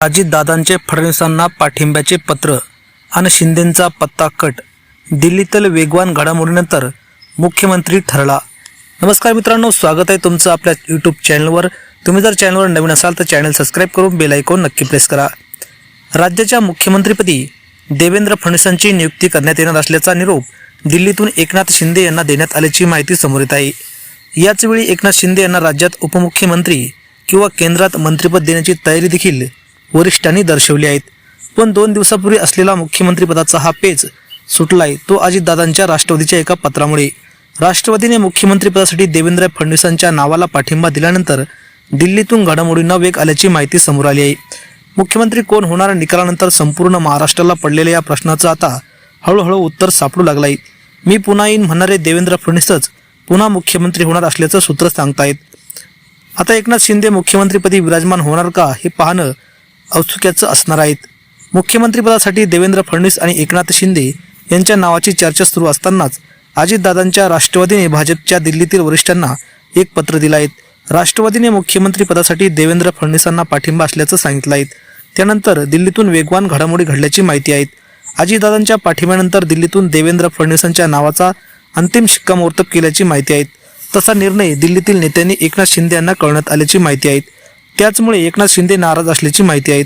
अजितदादांचे फडणवीसांना पाठिंब्याचे पत्र आणि शिंदेंचा पत्ता कट. दिल्लीतील वेगवान घडामोडीनंतर मुख्यमंत्री ठरला. नमस्कार मित्रांनो स्वागत आहे तुमचं आपल्या यूट्यूब चॅनलवर तुम्ही जर चॅनलवर नवीन असाल तर चॅनल सबस्क्राईब करून बेल आयकॉन नक्की प्रेस करा. राज्याच्या मुख्यमंत्रीपदी देवेंद्र फडणवीसांची नियुक्ती करण्यात येणार असल्याचा निरोप दिल्लीतून एकनाथ शिंदे यांना देण्यात आल्याची माहिती समोर येत आहे. याचवेळी एकनाथ शिंदे यांना राज्यात उपमुख्यमंत्री किंवा केंद्रात मंत्रिपद देण्याची तयारी देखील वरिष्ठांनी दर्शवली आहेत. पण दोन दिवसापूर्वी असलेला मुख्यमंत्रीपदाचा हा पेच सुटलाय तो अजितदादांच्या राष्ट्रवादीच्या एका पत्रामुळे. राष्ट्रवादीने मुख्यमंत्रीपदासाठी देवेंद्र फडणवीसांच्या नावाला पाठिंबा दिल्यानंतर दिल्लीतून घडामोडींना वेग आल्याची माहिती समोर आली आहे. मुख्यमंत्री कोण होणार निकालानंतर संपूर्ण महाराष्ट्राला पडलेल्या या प्रश्नाचं आता हळूहळू उत्तर सापडू लागलंय. मी पुन्हा येईन म्हणणारे देवेंद्र फडणवीसच पुन्हा मुख्यमंत्री होणार असल्याचं सूत्र सांगतायत. आता एकनाथ शिंदे मुख्यमंत्रीपदी विराजमान होणार का हे पाहणं औत्सुक्याचं असणार आहेत. मुख्यमंत्रीपदासाठी देवेंद्र फडणवीस आणि एकनाथ शिंदे यांच्या नावाची चर्चा सुरू असतानाच अजितदादांच्या राष्ट्रवादीने भाजपच्या दिल्लीतील वरिष्ठांना एक पत्र दिलं आहे. राष्ट्रवादीने मुख्यमंत्रीपदासाठी देवेंद्र फडणवीसांना पाठिंबा असल्याचं सांगितलं आहे. त्यानंतर दिल्लीतून वेगवान घडामोडी घडल्याची माहिती आहेत अजितदादांच्या पाठिंब्यानंतर दिल्लीतून देवेंद्र फडणवीसांच्या नावाचा अंतिम शिक्कामोर्तब केल्याची माहिती आहे. तसा निर्णय दिल्लीतील नेत्यांनी एकनाथ शिंदे यांना कळवण्यात आल्याची माहिती आहे. त्याचमुळे एकनाथ शिंदे नाराज असल्याची माहिती आहे.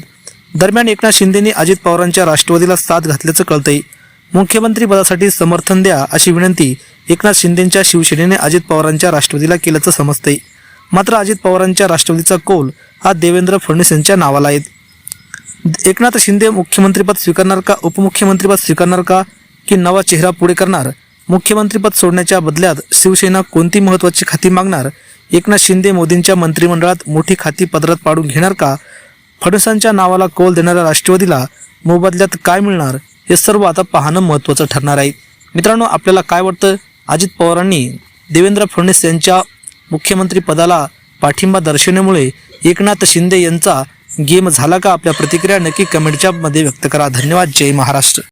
दरम्यान एकनाथ शिंदेंनी अजित पवारांच्या राष्ट्रवादीला साथ घातल्याचं कळतंय. मुख्यमंत्री पदासाठी समर्थन द्या अशी विनंती एकनाथ शिंदेंच्या शिवसेनेने अजित पवारांच्या राष्ट्रवादीला केल्याचं समजतंय. मात्र अजित पवारांच्या राष्ट्रवादीचा कौल हा देवेंद्र फडणवीस यांच्या नावाला आहे. एकनाथ शिंदे मुख्यमंत्रीपद स्वीकारणार का उपमुख्यमंत्रीपद स्वीकारणार का की नवा चेहरा पुढे करणार मुख्यमंत्रीपद सोडण्याच्या बदल्यात शिवसेना कोणती महत्वाची खाती मागणार एकनाथ शिंदे मोदींच्या मंत्रिमंडळात मोठी खाती पदरात पाडून घेणार का? फडणवीसांच्या नावाला कौल देणाऱ्या राष्ट्रवादीला मोबदल्यात काय मिळणार? हे सर्व आता पाहणं महत्त्वाचं ठरणार आहे. मित्रांनो आपल्याला काय वाटतं? अजित पवारांनी देवेंद्र फडणवीस यांच्या मुख्यमंत्री पदाला पाठिंबा दर्शवण्यामुळे एकनाथ शिंदे यांचा गेम झाला का? आपल्या प्रतिक्रिया नक्की कमेंटच्या मध्ये व्यक्त करा. धन्यवाद. जय महाराष्ट्र.